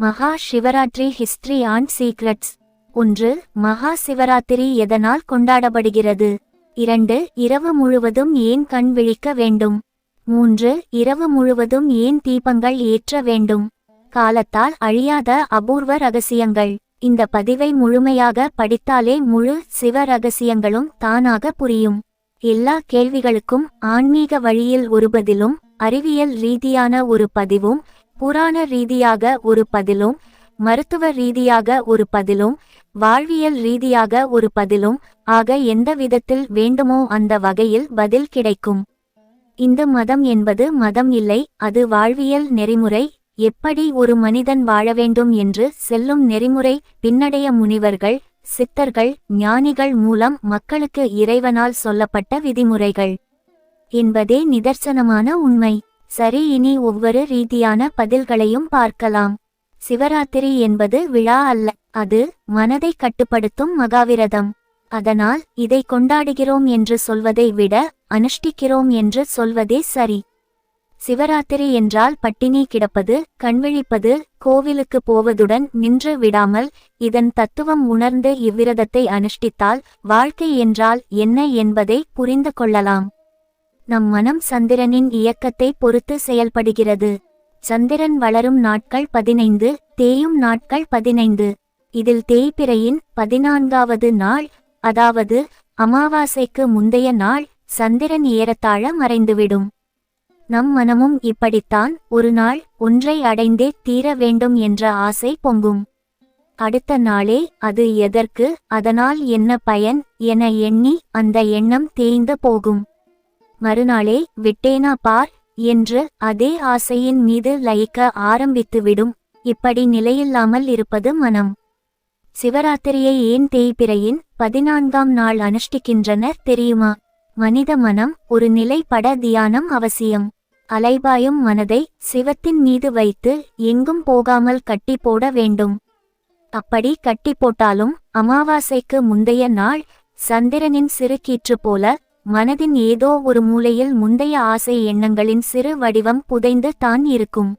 மகா Shivaratri history and secrets ஒன்று மகா சிவராத்திரி எதனால் கொண்டாடப்படுகிறது? இரண்டு இரவு முழுவதும் ஏன் கண் விழிக்க வேண்டும்? மூன்று இரவு முழுவதும் ஏன் தீபங்கள் ஏற்ற வேண்டும்? காலத்தால் அழியாத அபூர்வ ரகசியங்கள். இந்த பதிவை முழுமையாக படித்தாலே முழு சிவ ரகசியங்களும் தானாக புரியும். எல்லா கேள்விகளுக்கும் ஆன்மீக வழியில் ஒரு பதிலும் அறிவியல் ரீதியான ஒரு பதிவும் புராண ரீதியாக ஒரு பதிலும் மருத்துவ ரீதியாக ஒரு பதிலும் வாழ்வியல் ரீதியாக ஒரு பதிலும் ஆக எந்த விதத்தில் வேண்டுமோ அந்த வகையில் பதில் கிடைக்கும். இந்து மதம் என்பது மதம் இல்லை அது வாழ்வியல் நெறிமுறை எப்படி ஒரு மனிதன் வாழ வேண்டும் என்று செல்லும் நெறிமுறை பின்னடைய முனிவர்கள் சித்தர்கள் ஞானிகள் மூலம் மக்களுக்கு இறைவனால் சொல்லப்பட்ட விதிமுறைகள். என்பதே நிதர்சனமான உண்மை. சரி இனி ஒவ்வொரு ரீதியான பதில்களையும் பார்க்கலாம். சிவராத்திரி என்பது விழா அல்ல அது மனதை கட்டுப்படுத்தும் மகாவிரதம். அதனால் இதை கொண்டாடுகிறோம் என்று சொல்வதை விட அனுஷ்டிக்கிறோம் என்று சொல்வதே சரி. சிவராத்திரி என்றால் பட்டினி கிடப்பது கண்விழிப்பது கோவிலுக்கு போவதுடன் நின்று விடாமல் இதன் தத்துவம் உணர்ந்து இவ்விரதத்தை அனுஷ்டித்தால் வாழ்க்கை என்றால் என்ன என்பதை புரிந்து கொள்ளலாம். நம் மனம் சந்திரனின் இயக்கத்தை பொறுத்து செயல்படுகிறது. சந்திரன் வளரும் நாட்கள் பதினைந்து தேயும் நாட்கள் பதினைந்து. இதில் தேய்பிறையின் பதினான்காவது நாள் அதாவது அமாவாசைக்கு முந்தைய நாள் சந்திரன் ஏறத்தாழ மறைந்துவிடும். நம் மனமும் இப்படித்தான் ஒரு நாள் ஒன்றை அடைந்தே தீர வேண்டும் என்ற ஆசை பொங்கும். அடுத்த நாளே அது எதற்கு அதனால் என்ன பயன் என எண்ணி அந்த எண்ணம் தேய்ந்து போகும். மறுநாளே விட்டேனா பார் என்று அதே ஆசையின் மீது லயிக்க ஆரம்பித்துவிடும். இப்படி நிலையில்லாமல் இருப்பது மனம். சிவராத்திரியை ஏன் தேய்பிறையின் பதினான்காம் நாள் அனுஷ்டிக்கின்றனர் தெரியுமா? மனித மனம் ஒரு நிலைப்பட தியானம் அவசியம். அலைபாயும் மனதை சிவத்தின் மீது வைத்து எங்கும் போகாமல் கட்டி போட வேண்டும். அப்படி கட்டி போட்டாலும் அமாவாசைக்கு முந்தைய நாள் சந்திரனின் சிறு கீற்று போல மனதின் ஏதோ ஒரு மூலையில் முந்தைய ஆசை எண்ணங்களின் சிறு வடிவம் புதைந்து தான் இருக்கும்.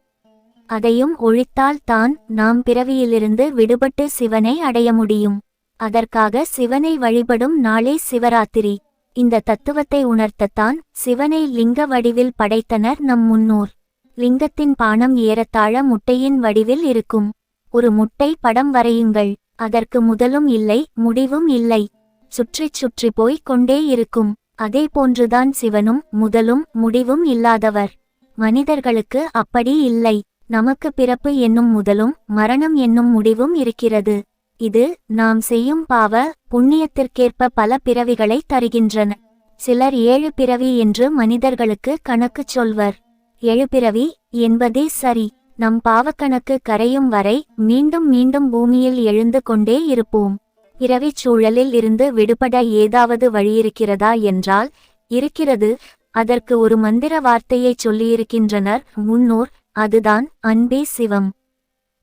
அதையும் ஒழித்தால் தான் நாம் பிறவியிலிருந்து விடுபட்டு சிவனை அடைய முடியும். அதற்காக சிவனை வழிபடும் நாளே சிவராத்திரி. இந்த தத்துவத்தை உணர்த்தத்தான் சிவனை லிங்க வடிவில் படைத்தனர் நம் முன்னோர். லிங்கத்தின் பானம் ஏறத்தாழ முட்டையின் வடிவில் இருக்கும். ஒரு முட்டை படம் வரையுங்கள். அதற்கு முதலும் இல்லை முடிவும் இல்லை. சுற்றிச் சுற்றி போய் கொண்டே இருக்கும். அதே போன்றுதான் சிவனும் முதலும் முடிவும் இல்லாதவர். மனிதர்களுக்கு அப்படி இல்லை. நமக்கு பிறப்பு என்னும் முதலும் மரணம் என்னும் முடிவும் இருக்கிறது. இது நாம் செய்யும் பாவ புண்ணியத்திற்கேற்ப பல பிறவிகளை தருகின்றன. சிலர் ஏழு பிறவி என்று மனிதர்களுக்கு கணக்கு சொல்வர். ஏழு பிறவி என்பதே சரி. நம் பாவக்கணக்கு கரையும் வரை மீண்டும் மீண்டும் பூமியில் எழுந்து கொண்டே இருப்போம். பிறவிச் சூழலில் இருந்து விடுபட ஏதாவது வழியிருக்கிறதா என்றால் இருக்கிறது. அதற்கு ஒரு மந்திர வார்த்தையைச் சொல்லியிருக்கின்றனர். முன்னோர் அதுதான் அன்பே சிவம்.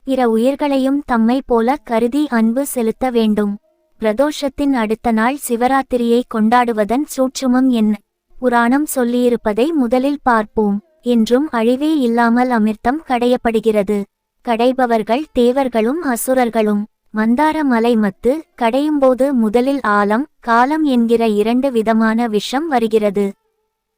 பிற உயிர்களையும் தம்மை போல கருதி அன்பு செலுத்த வேண்டும். பிரதோஷத்தின் அடுத்த நாள் சிவராத்திரியை கொண்டாடுவதன் சூட்சுமம் என்ன? புராணம் சொல்லியிருப்பதை முதலில் பார்ப்போம். என்றும் அழிவே இல்லாமல் அமிர்தம் கடையப்படுகிறது. கடைபவர்கள் தேவர்களும் அசுரர்களும். மந்தார மலை மத்து கடையும்போது முதலில் ஆலம் காலம் என்கிற இரண்டு விதமான விஷம் வருகிறது.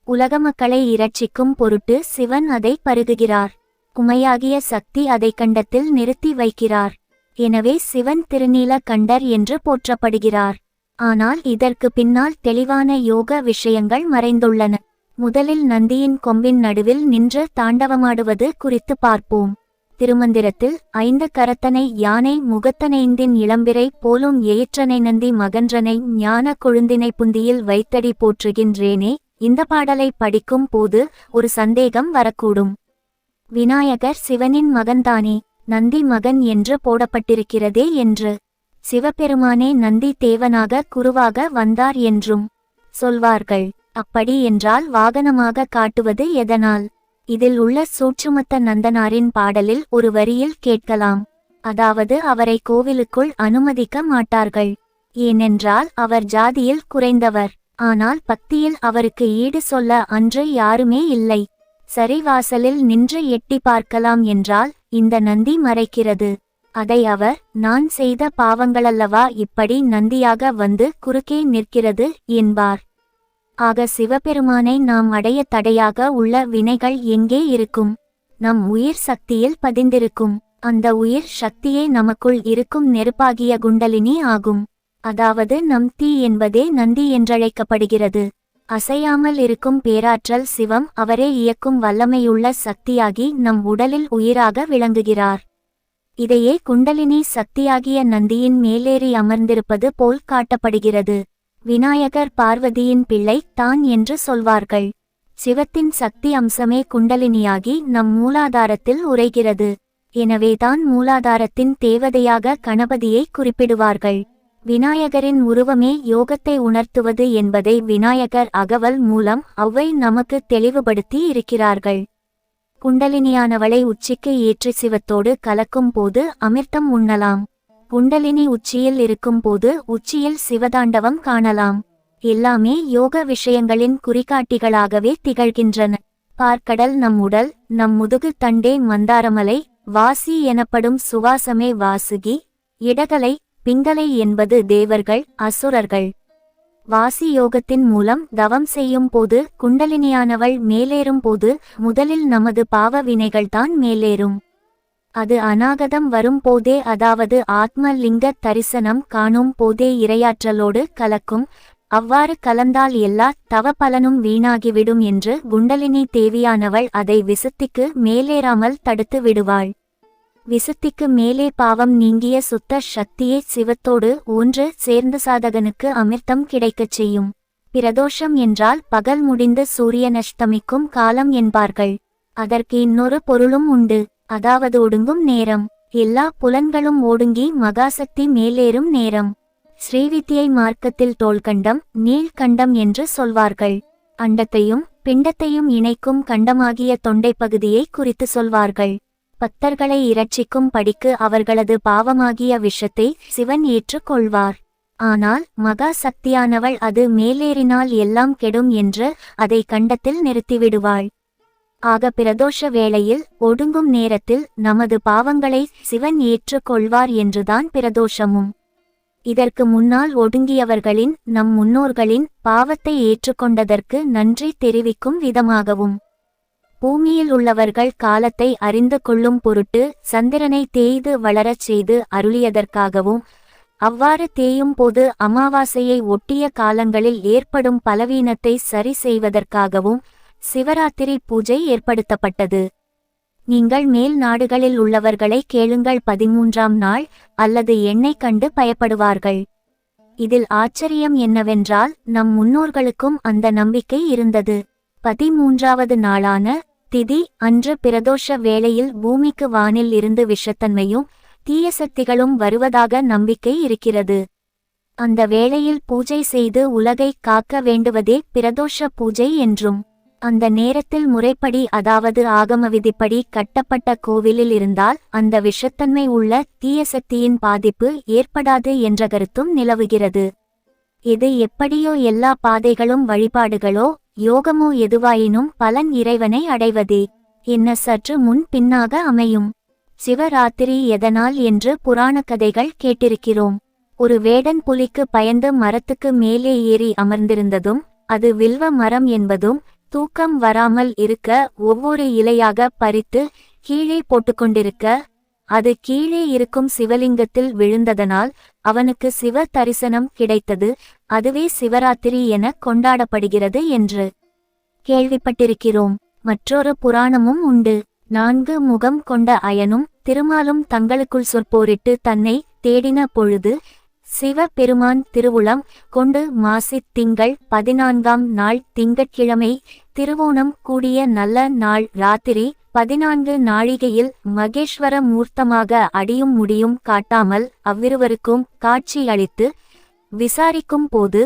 உலக மக்களை இரட்சிக்கும் பொருட்டு சிவன் அதை பருகுகிறார். குமையாகிய சக்தி அதை கண்டத்தில் நிறுத்தி வைக்கிறார். எனவே சிவன் திருநீல கண்டர் என்று போற்றப்படுகிறார். ஆனால் இதற்கு பின்னால் தெளிவான யோக விஷயங்கள் மறைந்துள்ளன. முதலில் நந்தியின் கொம்பின் நடுவில் நின்று தாண்டவமாடுவது குறித்து பார்ப்போம். திருமந்திரத்தில் ஐந்து கரத்தனை யானை முகத்தனைந்தின் இளம்பிரை போலும் எயிற்றனை நந்தி மகன்றனை ஞான கொழுந்தினை புந்தியில் வைத்தடி போற்றுகின்றேனே இந்த பாடலை படிக்கும் போது ஒரு சந்தேகம் வரக்கூடும். விநாயகர் சிவனின் மகன்தானே நந்தி மகன் என்று போடப்பட்டிருக்கிறதே என்று. சிவபெருமானே நந்தி தேவனாக குருவாக வந்தார் என்றும் சொல்வார்கள். அப்படி என்றால் வாகனமாக காட்டுவது எதனால்? இதில் உள்ள சூட்சுமத்த நந்தனாரின் பாடலில் ஒரு வரியில் கேட்கலாம். அதாவது அவரை கோவிலுக்குள் அனுமதிக்க மாட்டார்கள். ஏனென்றால் அவர் ஜாதியில் குறைந்தவர். ஆனால் பக்தியில் அவருக்கு ஈடு சொல்ல அன்று யாருமே இல்லை. சரி வாசலில் நின்று எட்டி பார்க்கலாம் என்றால் இந்த நந்தி மறைக்கிறது. அதை அவர் நான் செய்த பாவங்களல்லவா இப்படி நந்தியாக வந்து குறுக்கே நிற்கிறது என்பார். ஆக சிவபெருமானை நாம் அடைய தடையாக உள்ள வினைகள் எங்கே இருக்கும்? நம் உயிர் சக்தியில் பதிந்திருக்கும். அந்த உயிர் சக்தியே நமக்குள் இருக்கும் நெருப்பாகிய குண்டலினி ஆகும். அதாவது நம் தீ என்பதே நந்தி என்றழைக்கப்படுகிறது. அசையாமல் இருக்கும் பேராற்றல் சிவம் அவரே இயக்கும் வல்லமையுள்ள சக்தியாகி நம் உடலில் உயிராக விளங்குகிறார். இதையே குண்டலினி சக்தியாகிய நந்தியின் மேலேறி அமர்ந்திருப்பது போல் காட்டப்படுகிறது. விநாயகர் பார்வதியின் பிள்ளை தான் என்று சொல்வார்கள். சிவத்தின் சக்தி அம்சமே குண்டலினியாகி நம் மூலாதாரத்தில் உரைகிறது எனவேதான் மூலாதாரத்தின் தேவதையாக கணபதியை குறிப்பிடுவார்கள். விநாயகரின் உருவமே யோகத்தை உணர்த்துவது என்பதை விநாயகர் அகவல் மூலம் அவ்வை நமக்கு தெளிவுபடுத்தி இருக்கிறார்கள். குண்டலினியானவளை உச்சிக்கு ஏற்றி சிவத்தோடு கலக்கும் போது அமிர்தம் உண்ணலாம். குண்டலினி உச்சியில் இருக்கும்போது உச்சியில் சிவதாண்டவம் காணலாம். எல்லாமே யோக விஷயங்களின் குறிகாட்டிகளாகவே திகழ்கின்றன. பார்க்கடல் நம் உடல் நம் முதுகு தண்டே மந்தாரமலை வாசி எனப்படும் சுவாசமே வாசுகி இடகலை பிங்கலை என்பது தேவர்கள் அசுரர்கள். வாசி யோகத்தின் மூலம் தவம் செய்யும் போது குண்டலினியானவள் மேலேறும் போது முதலில் நமது பாவ வினைகள்தான் மேலேறும். அது அநாகதம் வரும் போதே அதாவது ஆத்ம லிங்க தரிசனம் காணும் போதே இரையாற்றலோடு கலக்கும். அவ்வாறு கலந்தால் எல்லா தவ பலனும் வீணாகிவிடும் என்று குண்டலினி தேவியானவள் அதை விசுத்திக்கு மேலேறாமல் தடுத்து விடுவாள். விசுத்திக்கு மேலே பாவம் நீங்கிய சுத்த சக்தியே சிவத்தோடு ஒன்று சேர்ந்த சாதகனுக்கு அமிர்தம் கிடைக்கச் செய்யும். பிரதோஷம் என்றால் பகல் முடிந்து சூரியனஷ்டமிக்கும் காலம் என்பார்கள். அதற்கு இன்னொரு பொருளும் உண்டு. அதாவது ஒடுங்கும் நேரம். எல்லா புலன்களும் ஒடுங்கி மகாசக்தி மேலேறும் நேரம். ஸ்ரீவித்தியை மார்க்கத்தில் தோள்கண்டம் நீள்கண்டம் என்று சொல்வார்கள். அண்டத்தையும் பிண்டத்தையும் இணைக்கும் கண்டமாகிய தொண்டைப் பகுதியை குறித்து சொல்வார்கள். பக்தர்களை இரட்சிக்கும் படிக்கு அவர்களது பாவமாகிய விஷத்தை சிவன் ஏற்றுக் கொள்வார். ஆனால் மகா சக்தியானவள் அது மேலேறினால் எல்லாம் கெடும் என்று அதை கண்டத்தில் நிறுத்திவிடுவாள். ஆக பிரதோஷ வேளையில் ஒடுங்கும் நேரத்தில் நமது பாவங்களை சிவன் ஏற்றுக்கொள்வார் என்றுதான் பிரதோஷமும். இதற்கு முன்னால் ஒடுங்கியவர்களின் நம் முன்னோர்களின் பாவத்தை ஏற்றுக்கொண்டதற்கு நன்றி தெரிவிக்கும் விதமாகவும். பூமியில் உள்ளவர்கள் காலத்தை அறிந்து கொள்ளும் பொருட்டு சந்திரனை தேய்து வளரச் செய்து அருளியதற்காகவும் அவ்வாறு தேயும் போது அமாவாசையை ஒட்டிய காலங்களில் ஏற்படும் பலவீனத்தை சரி செய்வதற்காகவும் சிவராத்திரி பூஜை ஏற்படுத்தப்பட்டது. நீங்கள் மேல் நாடுகளில் உள்ளவர்களை கேளுங்கள். பதிமூன்றாம் நாள் அல்லது எண்ணெய் கண்டு பயப்படுவார்கள். இதில் ஆச்சரியம் என்னவென்றால் நம் முன்னோர்களுக்கும் அந்த நம்பிக்கை இருந்தது. பதிமூன்றாவது நாளான திதி அன்று பிரதோஷ வேளையில் பூமிக்கு வானில் இருந்து விஷத்தன்மையும் தீய சக்திகளும் வருவதாக நம்பிக்கை இருக்கிறது. அந்த வேளையில் பூஜை செய்து உலகை காக்க வேண்டுவதே பிரதோஷ பூஜை என்றும் அந்த நேரத்தில் முறைப்படி அதாவது ஆகம விதிப்படி கட்டப்பட்ட கோவிலில் இருந்தால் அந்த விஷத்தன்மை உள்ள தீய சக்தியின் பாதிப்பு ஏற்படாது என்ற கருத்தும் நிலவுகிறது. இது எப்படியோ எல்லா பாதைகளும் வழிபாடுகளோ யோகமோ எதுவாயினும் பலன் இறைவனை அடைவதே. என்ன சற்று முன் பின்னாக அமையும். சிவராத்திரி எதனால் என்று புராண கதைகள் கேட்டிருக்கிறோம். ஒரு வேடன் புலிக்கு பயந்து மரத்துக்கு மேலே ஏறி அமர்ந்திருந்ததும் அது வில்வ மரம் என்பதும் தூக்கம் வராமல் இருக்க ஒவ்வொரு இலையாக பறித்து கீழே போட்டுக்கொண்டிருக்க அது கீழே இருக்கும் சிவலிங்கத்தில் விழுந்ததனால் அவனுக்கு சிவ தரிசனம் கிடைத்தது அதுவே சிவராத்திரி என கொண்டாடப்படுகிறது என்று கேள்விப்பட்டிருக்கிறோம். மற்றொரு புராணமும் உண்டு. நான்கு முகம் கொண்ட அயனும் திருமாலும் தங்களுக்குள் சொற்போரிட்டு தன்னை தேடின பொழுது சிவபெருமான் திருவுளம் கொண்டு மாசித் திங்கள் பதினான்காம் நாள் திங்கட்கிழமை திருவோணம் கூடிய நல்ல நாள் ராத்திரி பதினான்கு நாழிகையில் மகேஸ்வர மூர்த்தமாக அடியும் முடியும் காட்டாமல் அவ்விருவருக்கும் காட்சி அளித்து விசாரிக்கும் போது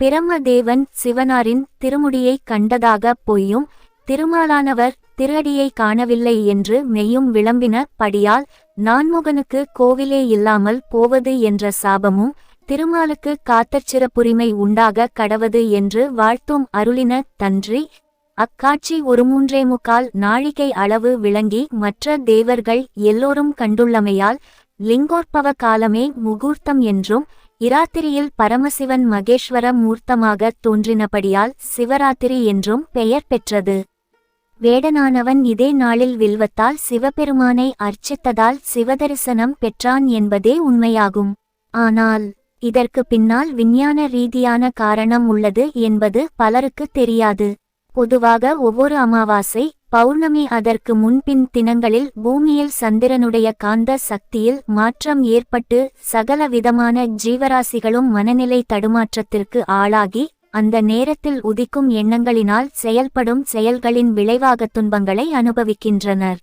பிரமதேவன் சிவனாரின் திருமுடியை கண்டதாக பொய்யும் திருமாலானவர் திருஅடியை காணவில்லை என்று மெய்யும் விளம்பின படியால் நான்முகனுக்கு கோவிலே இல்லாமல் போவது என்ற சாபமும் திருமாலுக்கு காத்தச்சிறப்புரிமை உண்டாக கடவது என்று வாழ்த்தும் அருளின தன்றி அக்காட்சி ஒரு மூன்றே முக்கால் நாழிகை அளவு விளங்கி மற்ற தேவர்கள் எல்லோரும் கண்டுள்ளமையால் லிங்கோற்பவ காலமே முகூர்த்தம் என்றும் இராத்திரியில் பரமசிவன் மகேஸ்வர மூர்த்தமாக தோன்றினபடியால் சிவராத்திரி என்றும் பெயர் பெற்றது. வேடனானவன் இதே நாளில் வில்வத்தால் சிவபெருமானை அர்ச்சித்ததால் சிவதரிசனம் பெற்றான் என்பதே உண்மையாகும். ஆனால் இதற்கு பின்னால் விஞ்ஞான ரீதியான காரணம் உள்ளது என்பது பலருக்கு தெரியாது. பொதுவாக ஒவ்வொரு அமாவாசை பௌர்ணமி அதற்கு முன்பின் தினங்களில் பூமியில் சந்திரனுடைய காந்த சக்தியில் மாற்றம் ஏற்பட்டு சகல விதமான ஜீவராசிகளும் மனநிலை தடுமாற்றத்திற்கு ஆளாகி அந்த நேரத்தில் உதிக்கும் எண்ணங்களினால் செயல்படும் செயல்களின் விளைவாக துன்பங்களை அனுபவிக்கின்றனர்.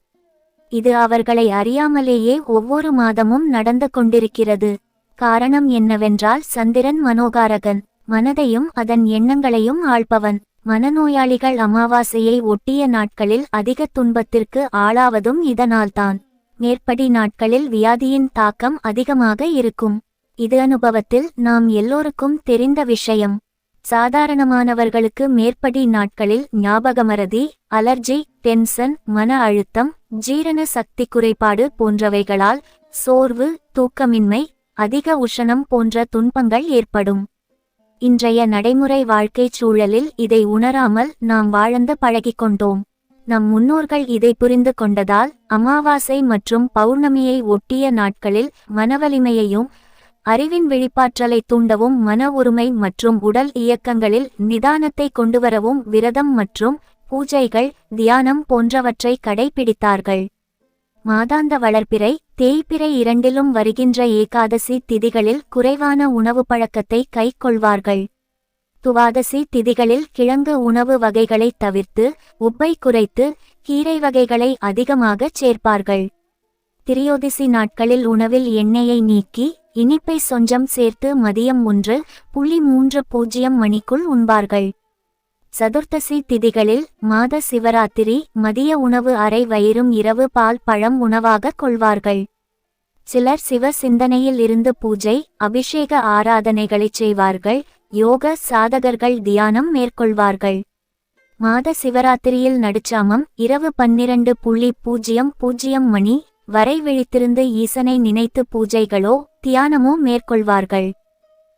இது அவர்களை அறியாமலேயே ஒவ்வொரு மாதமும் நடந்து கொண்டிருக்கிறது. காரணம் என்னவென்றால் சந்திரன் மனோகாரகன் மனதையும் அதன் எண்ணங்களையும் ஆள்பவன். மனநோயாளிகள் அமாவாசையை ஒட்டிய நாட்களில் அதிக துன்பத்திற்கு ஆளாவதும் இதனால்தான். மேற்படி நாட்களில் வியாதியின் தாக்கம் அதிகமாக இருக்கும். இது அனுபவத்தில் நாம் எல்லோருக்கும் தெரிந்த விஷயம். சாதாரணமானவர்களுக்கு மேற்படி நாட்களில் ஞாபகமறதி அலர்ஜி டென்ஷன் மன அழுத்தம் ஜீரண சக்தி குறைபாடு போன்றவைகளால் சோர்வு தூக்கமின்மை அதிக உஷணம் போன்ற துன்பங்கள் ஏற்படும். இன்றைய நடைமுறை வாழ்க்கைச் சூழலில் இதை உணராமல் நாம் வாழ்ந்து பழகிக்கொண்டோம் நம் முன்னோர்கள் இதை புரிந்து கொண்டதால் அமாவாசை மற்றும் பௌர்ணமியை ஒட்டிய நாட்களில் மனவலிமையையும் அறிவின் விழிப்பாற்றலை தூண்டவும் மன உரிமை மற்றும் உடல் இயக்கங்களில் நிதானத்தை கொண்டுவரவும் விரதம் மற்றும் பூஜைகள் தியானம் போன்றவற்றை கடைபிடித்தார்கள். மாதாந்த வளர்ப்பிறை தேய்பிறை இரண்டிலும் வருகின்ற ஏகாதசி திதிகளில் குறைவான உணவு பழக்கத்தை கைக்கொள்வார்கள். துவாதசி திதிகளில் கிழங்கு உணவு வகைகளை தவிர்த்து உப்பை குறைத்து கீரை வகைகளை அதிகமாகச் சேர்ப்பார்கள். திரியோதிசி நாட்களில் உணவில் எண்ணெயை நீக்கி இனிப்பை சொஞ்சம் சேர்த்து மதியம் ஒன்று புள்ளி மூன்று பூஜ்ஜியம் மணிக்குள் உண்பார்கள். சதுர்த்தசி திதிகளில் மாத சிவராத்திரி மதிய உணவு அரை வயிறும் இரவு பால் பழம் உணவாக கொள்வார்கள். சிலர் சிவ சிந்தனையில் இருந்து பூஜை அபிஷேக ஆராதனைகளைச் செய்வார்கள். யோக சாதகர்கள் தியானம் மேற்கொள்வார்கள். மாத சிவராத்திரியில் நடுச்சாமம் இரவு பன்னிரண்டு புள்ளி பூஜ்ஜியம் பூஜ்ஜியம் மணி வரை விழித்திருந்து ஈசனை நினைத்து பூஜைகளோ தியானமோ மேற்கொள்வார்கள்.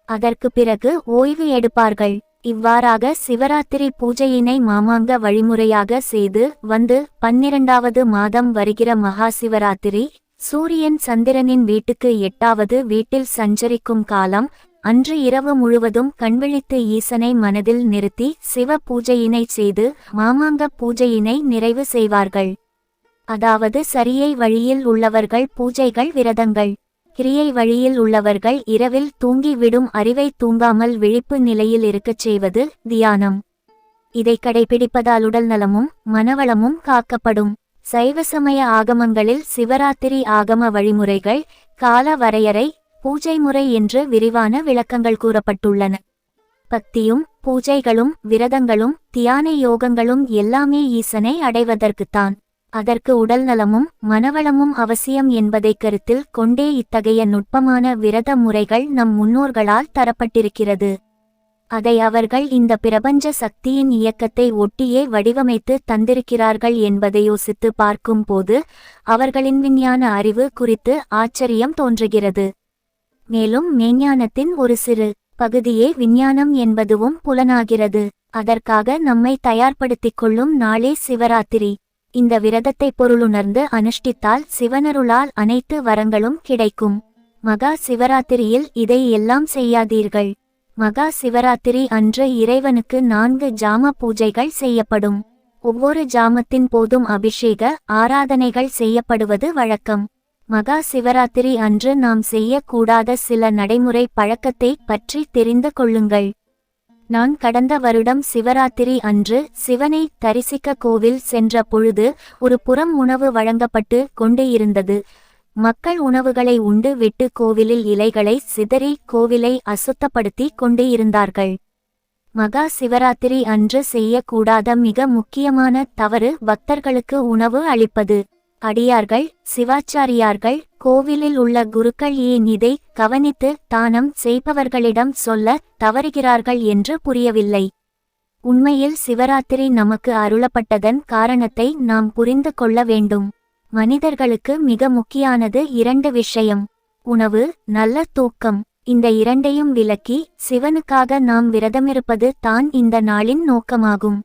அதற்கு பிறகு ஓய்வு எடுப்பார்கள். இவ்வாறாக சிவராத்திரி பூஜையினை மாமாங்க வழிமுறையாக செய்து வந்து பன்னிரண்டாவது மாதம் வருகிற மகா சிவராத்திரி சூரியன் சந்திரனின் வீட்டுக்கு எட்டாவது வீட்டில் சஞ்சரிக்கும் காலம் அன்று இரவு முழுவதும் கண்விழித்து ஈசனை மனதில் நிறுத்தி சிவ பூஜையினை செய்து மாமாங்க பூஜையினை நிறைவு செய்வார்கள். அதாவது சரியை வழியில் உள்ளவர்கள் பூஜைகள் விரதங்கள். கிரியை வழியில் உள்ளவர்கள் இரவில் தூங்கி விடும் அறிவை தூங்காமல் விழிப்பு நிலையில் இருக்கச் செய்வது தியானம். இதை கடைபிடிப்பதால் உடல் நலமும் மனவளமும் காக்கப்படும். சைவ சமய ஆகமங்களில் சிவராத்திரி ஆகம வழிமுறைகள் கால வரையறை பூஜை முறை என்று விரிவான விளக்கங்கள் கூறப்பட்டுள்ளன. பக்தியும் பூஜைகளும் விரதங்களும் தியான யோகங்களும் எல்லாமே ஈசனை அடைவதற்குத்தான். அதற்கு உடல் நலமும் மனவளமும் அவசியம் என்பதை கருத்தில் கொண்டே இத்தகைய நுட்பமான விரத முறைகள் நம் முன்னோர்களால் தரப்பட்டிருக்கிறது. அதை அவர்கள் இந்த பிரபஞ்ச சக்தியின் இயக்கத்தை ஒட்டியே வடிவமைத்து தந்திருக்கிறார்கள் என்பதை யோசித்து பார்க்கும்போது அவர்களின் விஞ்ஞான அறிவு குறித்து ஆச்சரியம் தோன்றுகிறது. மேலும் மெய்ஞானத்தின் ஒரு சிறு பகுதியே விஞ்ஞானம் என்பதுவும் புலனாகிறது. அதற்காக நம்மை தயார்படுத்திக் கொள்ளும் நாளே சிவராத்திரி. இந்த விரதத்தை பொருளுணர்ந்து அனுஷ்டித்தால் சிவனருளால் அனைத்து வரங்களும் கிடைக்கும். மகா சிவராத்திரியில் இதை எல்லாம் செய்யாதீர்கள். மகா சிவராத்திரி அன்று இறைவனுக்கு நான்கு ஜாம பூஜைகள் செய்யப்படும். ஒவ்வொரு ஜாமத்தின் போதும் அபிஷேக ஆராதனைகள் செய்யப்படுவது வழக்கம். மகா சிவராத்திரி அன்று நாம் செய்யக்கூடாத சில நடைமுறை பழக்கத்தை பற்றி தெரிந்து கொள்ளுங்கள். நான் கடந்த வருடம் சிவராத்திரி அன்று சிவனை தரிசிக்க கோவில் சென்ற பொழுது ஒரு புறம் உணவு வழங்கப்பட்டு கொண்டே இருந்தது. மக்கள் உணவுகளை உண்டு விட்டு கோவிலில் இலைகளை சிதறி கோவிலை அசுத்தப்படுத்தி கொண்டே இருந்தார்கள். மகா சிவராத்திரி அன்று செய்யக்கூடாத மிக முக்கியமான தவறு பக்தர்களுக்கு உணவு அளிப்பது. அடியார்கள் சிவாச்சாரியார்கள் கோவிலில் உள்ள குருக்கள் ஏன் இதை கவனித்து தானம் செய்பவர்களிடம் சொல்ல தவறுகிறார்கள் என்று புரியவில்லை. உண்மையில் சிவராத்திரி நமக்கு அருளப்பட்டதன் காரணத்தை நாம் புரிந்து கொள்ள வேண்டும். மனிதர்களுக்கு மிக முக்கியானது இரண்டு விஷயம். உணவு நல்ல தூக்கம். இந்த இரண்டையும் விலக்கி சிவனுக்காக நாம் விரதமிருப்பது தான் இந்த நாளின் நோக்கமாகும்.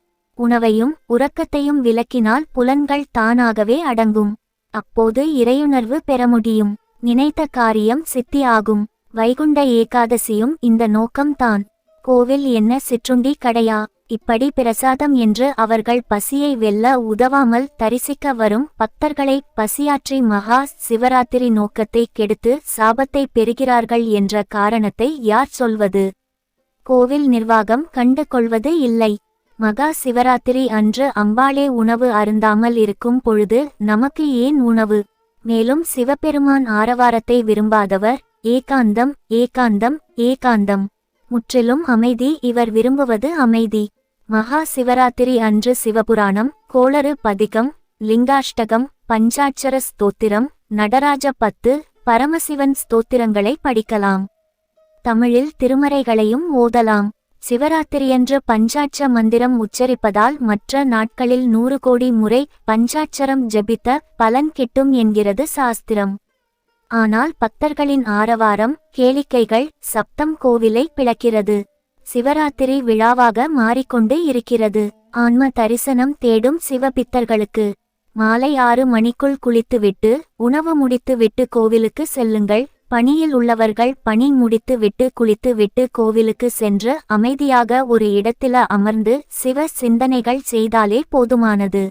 உணவையும் உறக்கத்தையும் விலக்கினால் புலன்கள் தானாகவே அடங்கும். அப்போது இறையுணர்வு பெற முடியும். நினைத்த காரியம் சித்தி ஆகும் வைகுண்ட ஏகாதசியும் இந்த நோக்கம்தான் கோவில் என்ன சிற்றுண்டி கடையா? இப்படி பிரசாதம் என்று அவர்கள் பசியை வெல்ல உதவாமல் தரிசிக்க வரும் பக்தர்களை பசியாற்றி மகா சிவராத்திரி நோக்கத்தை கெடுத்து சாபத்தை பெறுகிறார்கள் என்ற காரணத்தை யார் சொல்வது? கோவில் நிர்வாகம் கண்டு கொள்வது இல்லை. மகா சிவராத்திரி அன்று அம்பாளே உணவு அருந்தாமல் இருக்கும் பொழுது நமக்கு ஏன் உணவு? மேலும் சிவபெருமான் ஆரவாரத்தை விரும்பாதவர் ஏகாந்தம் ஏகாந்தம் ஏகாந்தம். முற்றிலும் அமைதி இவர் விரும்புவது அமைதி. மகா சிவராத்திரி அன்று சிவபுராணம் கோளறு பதிகம் லிங்காஷ்டகம் பஞ்சாட்சர ஸ்தோத்திரம் நடராஜ பத்து பரமசிவன் ஸ்தோத்திரங்களை படிக்கலாம். தமிழில் திருமறைகளையும் ஓதலாம். சிவராத்திரியன்று பஞ்சாட்ச மந்திரம் உச்சரிப்பதால் மற்ற நாட்களில் நூறு கோடி முறை பஞ்சாட்சரம் ஜெபித்த பலன் கிட்டும் என்கிறது சாஸ்திரம். ஆனால் பக்தர்களின் ஆரவாரம் கேளிக்கைகள் சப்தம் கோவிலை பிளக்கிறது. சிவராத்திரி விழாவாக மாறிக்கொண்டு இருக்கிறது. ஆன்ம தரிசனம் தேடும் சிவபித்தர்களுக்கு. மாலை ஆறு மணிக்குள் குளித்துவிட்டு உணவு முடித்துவிட்டு கோவிலுக்கு செல்லுங்கள். பணியில் உள்ளவர்கள் பணி முடித்து விட்டு குளித்து விட்டு கோவிலுக்கு சென்று அமைதியாக ஒரு இடத்தில அமர்ந்து சிவ சிந்தனைகள் செய்தாலே போதுமானது.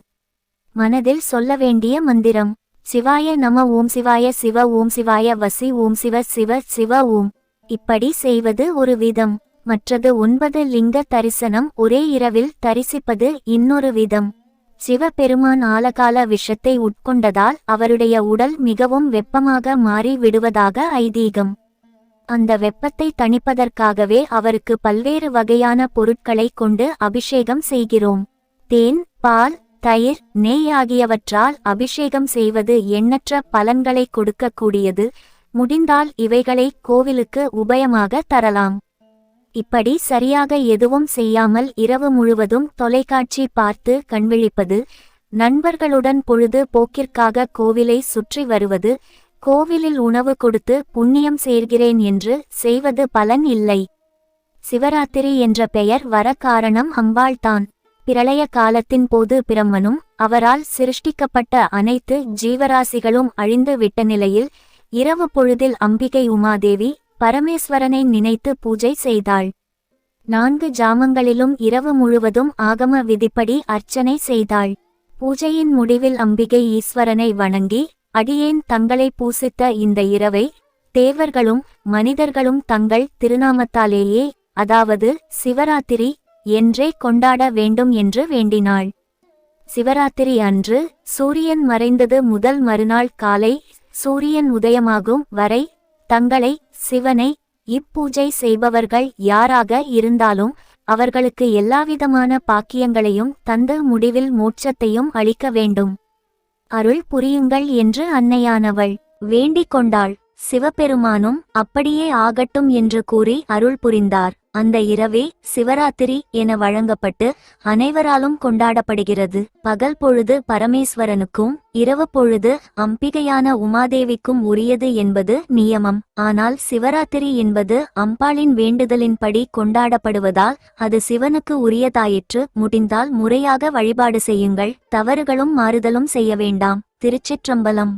மனதில் சொல்ல வேண்டிய மந்திரம் சிவாய நம ஓம் சிவாய சிவ ஓம் சிவாய வசி ஓம் சிவ சிவ சிவ ஓம். இப்படி செய்வது ஒரு விதம் மற்றது ஒன்பது லிங்க தரிசனம் ஒரே இரவில் தரிசிப்பது இன்னொரு விதம். சிவபெருமான் ஆலகால விஷத்தை உட்கொண்டதால் அவருடைய உடல் மிகவும் வெப்பமாக மாறி விடுவதாக ஐதீகம். அந்த வெப்பத்தை தணிப்பதற்காகவே அவருக்கு பல்வேறு வகையான பொருட்களை கொண்டு அபிஷேகம் செய்கிறோம். தேன் பால் தயிர் நெய் ஆகியவற்றால் அபிஷேகம் செய்வது எண்ணற்ற பலன்களை கொடுக்கக்கூடியது. முடிந்தால் இவைகளை கோவிலுக்கு உபயமாக தரலாம். இப்படி சரியாக எதுவும் செய்யாமல் இரவு முழுவதும் தொலைக்காட்சி பார்த்து கண்விழிப்பது நண்பர்களுடன் பொழுது போக்கிற்காக கோவிலை சுற்றி வருவது கோவிலில் உணவு கொடுத்து புண்ணியம் சேர்கிறேன் என்று செய்வது பலன் இல்லை. சிவராத்திரி என்ற பெயர் வர காரணம் அம்பாள்தான் பிரளய காலத்தின் போது பிரம்மனும் அவரால் சிருஷ்டிக்கப்பட்ட அனைத்து ஜீவராசிகளும் அழிந்து விட்ட நிலையில் இரவு பொழுதில் அம்பிகை உமாதேவி பரமேஸ்வரனை நினைத்து பூஜை செய்தாள். நான்கு ஜாமங்களிலும் இரவு முழுவதும் ஆகம விதிப்படி அர்ச்சனை செய்தாள். பூஜையின் முடிவில் அம்பிகை ஈஸ்வரனை வணங்கி அடியேன் தங்களை பூசித்த இந்த இரவை தேவர்களும் மனிதர்களும் தங்கள் திருநாமத்தாலேயே அதாவது சிவராத்திரி என்றே கொண்டாட வேண்டும் என்று வேண்டினாள். சிவராத்திரி அன்று சூரியன் மறைந்தது முதல் மறுநாள் காலை சூரியன் உதயமாகும் வரை தங்களை சிவனை இப்பூஜை செய்பவர்கள் யாராக இருந்தாலும் அவர்களுக்கு எல்லாவிதமான பாக்கியங்களையும் தந்து முடிவில் மோட்சத்தையும் அளிக்க வேண்டும். அருள் புரியுங்கள் என்று அன்னையானவள் வேண்டிக் கொண்டாள். சிவபெருமானும் அப்படியே ஆகட்டும் என்று கூறி அருள் புரிந்தார். அந்த இரவே சிவராத்திரி என வழங்கப்பட்டு அனைவராலும் கொண்டாடப்படுகிறது. பகல் பொழுது பரமேஸ்வரனுக்கும் இரவு பொழுது அம்பிகையான உமாதேவிக்கும் உரியது என்பது நியமம். ஆனால் சிவராத்திரி என்பது அம்பாளின் வேண்டுதலின்படி கொண்டாடப்படுவதால் அது சிவனுக்கு உரியதாயிற்று. முடிந்தால் முறையாக வழிபாடு செய்யுங்கள். தவறுகளும் மாறுதலும் செய்ய வேண்டாம். திருச்சிற்றம்பலம்.